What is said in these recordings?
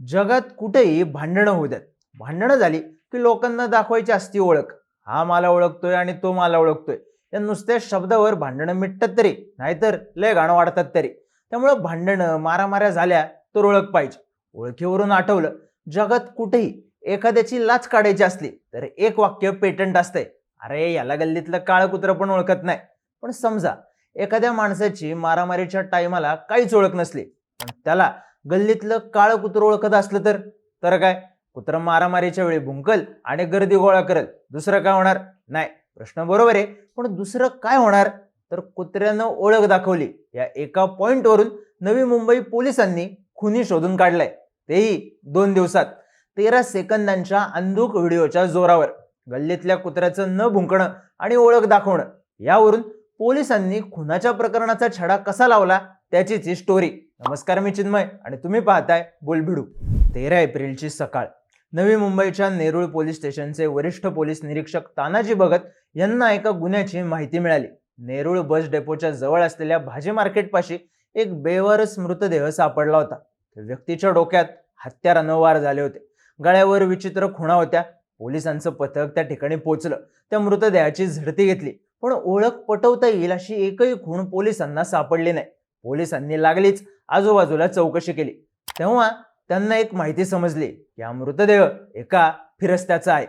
जगात कुठेही भांडणं होऊ द्यात भांडणं झाली की लोकांना दाखवायची असती ओळख. हा मला ओळखतोय आणि तो मला ओळखतोय. या नुसत्या शब्दावर भांडणं मिटतात तरी नाहीतर लय गाणं वाढतात तरी. त्यामुळं भांडणं मारामाऱ्या झाल्या तर ओळख पाहिजे. ओळखीवरून आठवलं जगात कुठेही एखाद्याची लाच काढायची असली तर एक वाक्य पेटंट असतंय. अरे याला गल्लीतलं काळं कुत्रं पण ओळखत नाही. पण समजा एखाद्या माणसाची मारामारीच्या टायमाला काहीच ओळख नसली पण त्याला गल्लीतलं काळं कुत्रं ओळखत असलं तर? तर काय? कुत्रं मारामारीच्या वेळी भुंकल आणि गर्दी गोळा करल. दुसरं काय होणार? नाही. प्रश्न बरोबर आहे. पण दुसरं काय होणार? तर कुत्र्यानं ओळख दाखवली. या एका पॉईंटवरून नवी मुंबई पोलिसांनी खुनी शोधून काढलाय. तेही दोन दिवसात. तेरा सेकंदांच्या अंधुक व्हिडिओच्या जोरावर. गल्लीतल्या कुत्र्याचं न भुंकणं आणि ओळख दाखवणं यावरून पोलिसांनी खुनाच्या प्रकरणाचा छडा कसा लावला? त्याचीच ही स्टोरी नमस्कार मी चिन्मय आणि तुम्ही पाहताय बोलभिडू तेरा एप्रिलची सकाळ. नवी मुंबईच्या नेरूळ पोलीस स्टेशनचे वरिष्ठ पोलीस निरीक्षक तानाजी भगत यांना एका गुन्ह्याची माहिती मिळाली. नेरूळ बस डेपोच्या जवळ असलेल्या भाजी मार्केटपाशी एक बेवारस मृतदेह सापडला होता. व्यक्तीच्या डोक्यात हत्यारानं वार झाले होते. गळ्यावर विचित्र खुणा होत्या. पोलिसांचं पथक त्या ठिकाणी पोचलं. त्या मृतदेहाची झडती घेतली. पण ओळख पटवता येईल अशी एकही खूण पोलिसांना सापडली नाही. पोलिसांनी लागलीच आजूबाजूला चौकशी केली. तेव्हा त्यांना एक माहिती समजली की हा मृतदेह एका फिरस्त्याचा आहे.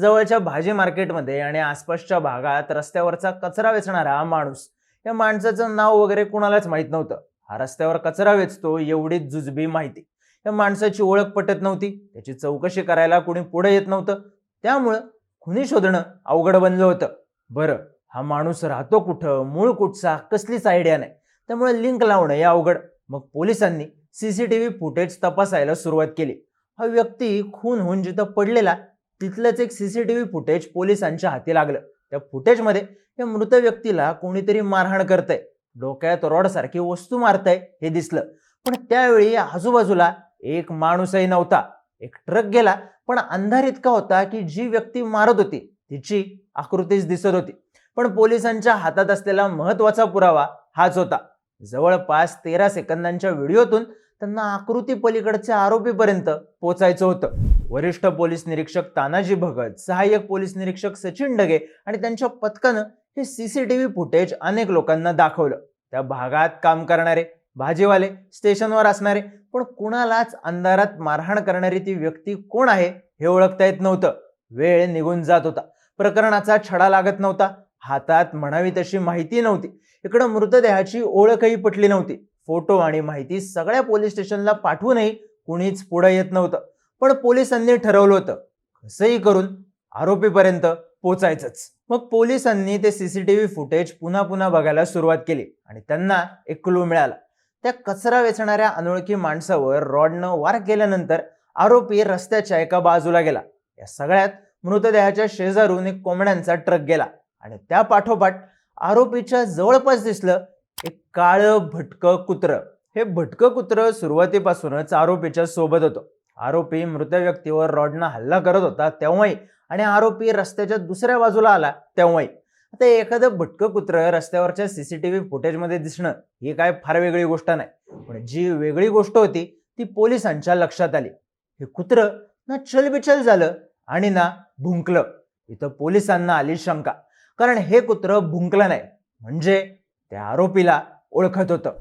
जवळच्या भाजी मार्केटमध्ये आणि आसपासच्या भागात रस्त्यावरचा कचरा वेचणारा हा माणूस. या माणसाचं नाव वगैरे कुणालाच माहीत नव्हतं. हा रस्त्यावर कचरा वेचतो एवढीच जुजबी माहिती. या माणसाची ओळख पटत नव्हती. त्याची चौकशी करायला कुणी पुढे येत नव्हतं. त्यामुळं खुनी शोधणं अवघड बनलं होतं. बरं हा माणूस राहतो कुठं? मूळ कुठचा? कसलीच आयडिया नाही. त्यामुळे लिंक लावणं हे अवघड. मग पोलिसांनी सीसीटीव्ही फुटेज तपासायला सुरुवात केली. हा व्यक्ती खून होऊन जिथं पडलेला तिथलंच एक सीसीटीव्ही फुटेज पोलिसांच्या हाती लागलं. त्या फुटेजमध्ये या मृत व्यक्तीला कोणीतरी मारहाण करतंय. डोक्यात रॉडसारखी वस्तू मारतंय हे दिसलं. पण त्यावेळी आजूबाजूला एक माणूसही नव्हता. एक ट्रक गेला पण अंधार इतका होता की जी व्यक्ती मारत होती तिची आकृतीच दिसत होती. पण पोलिसांच्या हातात असलेला महत्त्वाचा पुरावा हाच होता. जवळपास तेरा सेकंदांच्या व्हिडिओतून त्यांना आकृती पलीकडच्या आरोपीपर्यंत पोचायचं होतं. वरिष्ठ पोलीस निरीक्षक तानाजी भगत सहाय्यक पोलीस निरीक्षक सचिन डगे आणि त्यांच्या पथकानं हे सीसीटीव्ही फुटेज अनेक लोकांना दाखवलं. त्या भागात काम करणारे भाजीवाले स्टेशनवर असणारे पण कुणालाच अंधारात मारहाण करणारी ती व्यक्ती कोण आहे हे ओळखता येत नव्हतं. वेळ निघून जात होता. प्रकरणाचा छडा लागत नव्हता. हातात म्हणावी तशी माहिती नव्हती. इकडं मृतदेहाची ओळखही पटली नव्हती. फोटो आणि माहिती सगळ्या पोलीस स्टेशनला पाठवूनही कुणीच पुढे येत नव्हतं. पण पोलिसांनी ठरवलं होतं. कसंही करून आरोपीपर्यंत पोचायचंच. मग पोलिसांनी ते सीसीटीव्ही फुटेज पुन्हा पुन्हा बघायला सुरुवात केली आणि त्यांना एक क्लू मिळाला. त्या कचरा वेचणाऱ्या अनोळखी माणसावर रॉडनं वार केल्यानंतर आरोपी रस्त्याच्या एका बाजूला गेला. या सगळ्यात मृतदेहाच्या शेजारून एक कोंबड्यांचा ट्रक गेला. आणि त्या पाठोपाठ आरोपीच्या जवळपास दिसलं एक काळं भटकं कुत्र. हे भटकं कुत्र सुरुवातीपासूनच आरोपीच्या सोबत होतं. आरोपी मृत व्यक्तीवर रॉडनं हल्ला करत होता तेव्हाही आणि आरोपी रस्त्याच्या दुसऱ्या बाजूला आला तेव्हाही. आता एखादं भटकं कुत्र रस्त्यावरच्या सीसीटीव्ही फुटेजमध्ये दिसणं ही काय फार वेगळी गोष्ट नाही. पण जी वेगळी गोष्ट होती ती पोलिसांच्या लक्षात आली. हे कुत्र ना चलबिचल झालं आणि ना भुंकलं. इथं पोलिसांना आली शंका. कारण हे कुत्र भुंकलं नाही. म्हणजे त्या आरोपीला ओळखत होतं.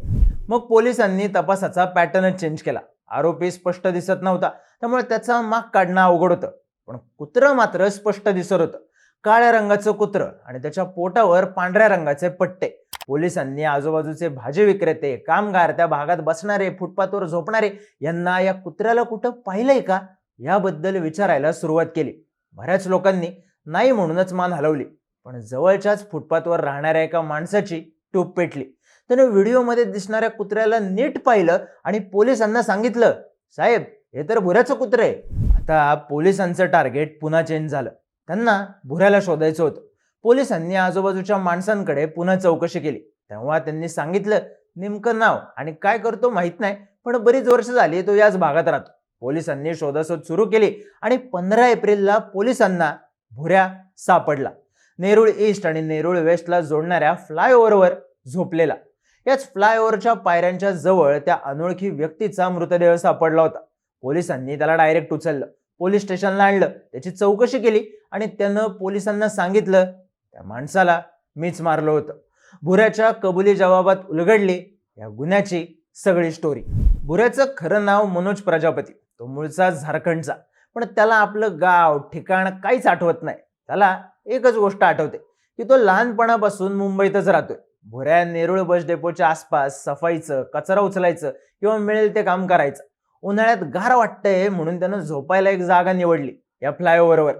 मग पोलिसांनी तपासाचा पॅटर्नच चेंज केला. आरोपी स्पष्ट दिसत नव्हता. त्यामुळे त्याचा माग काढणं अवघड होतं. पण कुत्रं मात्र स्पष्ट दिसत होतं. काळ्या रंगाचं कुत्र आणि त्याच्या पोटावर पांढऱ्या रंगाचे पट्टे. पोलिसांनी आजूबाजूचे भाजी विक्रेते कामगार त्या भागात बसणारे फुटपाथवर झोपणारे यांना या कुत्र्याला कुठं पाहिलंय का? याबद्दल विचारायला सुरुवात केली. बऱ्याच लोकांनी नाही म्हणूनच मान हलवली. पण जवळच्याच फुटपाथवर राहणाऱ्या एका माणसाची टूप पेटली. त्याने व्हिडिओमध्ये दिसणाऱ्या कुत्र्याला नीट पाहिलं आणि पोलिसांना सांगितलं साहेब हे तर भुऱ्याचं कुत्र. आहे आता पोलिसांचं टार्गेट पुन्हा चेंज झालं. त्यांना भुऱ्याला शोधायचं होतं. पोलिसांनी आजूबाजूच्या माणसांकडे पुन्हा चौकशी केली. तेव्हा त्यांनी सांगितलं नेमकं नाव आणि काय करतो माहीत नाही पण बरीच वर्ष झाली तो याच भागात राहतो. पोलिसांनी शोधाशोध सुरू केली आणि पंधरा एप्रिलला पोलिसांना भुऱ्या सापडला. नेरूळ ईस्ट आणि नेरूळ वेस्टला जोडणाऱ्या फ्लायओव्हरवर झोपलेला. याच फ्लायओव्हरच्या पायऱ्यांच्या जवळ त्या अनोळखी व्यक्तीचा मृतदेह सापडला होता. पोलिसांनी त्याला डायरेक्ट उचललं. पोलीस स्टेशनला आणलं. त्याची चौकशी केली आणि त्यानं पोलिसांना सांगितलं त्या माणसाला मीच मारलं होतं. भुऱ्याच्या कबुली जबाबात उलगडली या गुन्ह्याची सगळी स्टोरी भुऱ्याचं खरं नाव मनोज प्रजापती. तो मूळचा झारखंडचा. पण त्याला आपलं गाव ठिकाण काहीच आठवत नाही. त्याला एकच गोष्ट आठवते की तो लहानपणापासून मुंबईतच राहतोय. भुऱ्या नेरुळ बस डेपोच्या आसपास सफाईचं कचरा उचलायचं किंवा मिळेल ते काम करायचं. उन्हाळ्यात गार वाटतंय म्हणून त्यानं झोपायला एक जागा निवडली या फ्लायओव्हरवर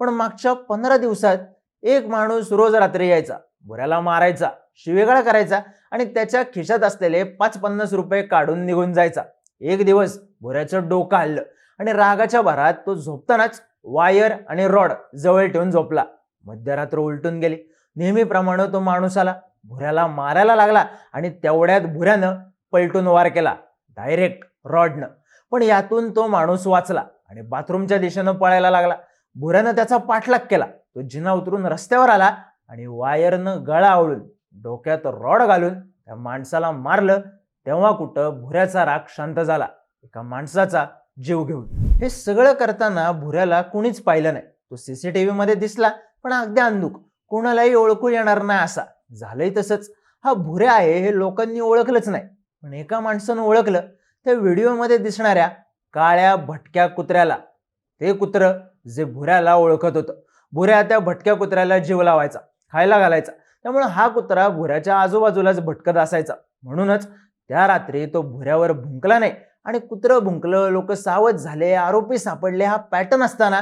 पण मागच्या पंधरा दिवसात एक माणूस रोज रात्री यायचा भुऱ्याला मारायचा शिवेगाळ करायचा आणि त्याच्या खिशात असलेले पाच पन्नास रुपये काढून निघून जायचा. एक दिवस भुऱ्याचं डोकं हल्लं आणि रागाच्या भरात तो झोपतानाच वायर आणि रॉड जवळ ठेवून झोपला. मध्यरात्र उलटून गेली. नेहमीप्रमाणे तो माणूस आला. भुऱ्याला मारायला लागला आणि तेवढ्यात भुऱ्यानं पलटून वार केला. डायरेक्ट रॉडनं. पण यातून तो माणूस वाचला आणि बाथरूमच्या दिशेनं पळायला लागला. भुऱ्यानं त्याचा पाठलाग केला. तो जिना उतरून रस्त्यावर आला आणि वायरनं गळा आवळून डोक्यात रॉड घालून त्या माणसाला मारलं. तेव्हा कुठं भुऱ्याचा राग शांत झाला. एका माणसाचा जीव घेऊन. हे सगळं करताना भुऱ्याला कुणीच पाहिलं नाही. तो सीसीटीव्ही मध्ये दिसला. पण अगदी अंधुक. कोणालाही ओळखू येणार नाही असा. झालंय तसंच. हा भुऱ्या आहे हे लोकांनी ओळखलंच नाही. पण एका माणसानं ओळखलं त्या व्हिडिओमध्ये दिसणाऱ्या काळ्या भटक्या कुत्र्याला. ते कुत्र जे भुऱ्याला ओळखत होतं. भुऱ्या त्या भटक्या कुत्र्याला जीव लावायचा खायला घालायचा. त्यामुळे हा कुत्रा भुऱ्याच्या आजूबाजूलाच भटकत असायचा. म्हणूनच त्या रात्री तो भुऱ्यावर भुंकला नाही आणि कुत्रं भुंकलं लोक सावध झाले आरोपी सापडले हा पॅटर्न असताना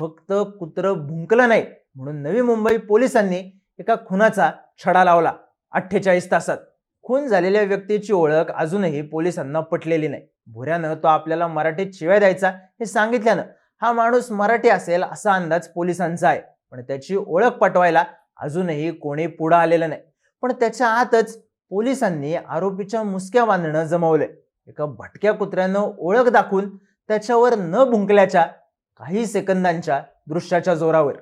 फक्त कुत्रं भुंकलं नाही. म्हणून नवी मुंबई पोलिसांनी एका खुनाचा छडा लावला. अठ्ठेचाळीस तासात. खून झालेल्या व्यक्तीची ओळख अजूनही पोलिसांना पटलेली नाही. भुऱ्यानं तो आपल्याला मराठीत शिवाय द्यायचा हे सांगितल्यानं हा माणूस मराठी असेल असा अंदाज पोलिसांचा आहे. पण त्याची ओळख पटवायला अजूनही कोणी पुढं आलेलं नाही. पण त्याच्या आतच पोलिसांनी आरोपीच्या मुसक्या बांधणं जमवलंय. एका भटक्या कुत्र्यानं ओळख दाखवून त्याच्यावर न भुंकल्याच्या काही सेकंदांच्या दृश्याच्या जोरावर.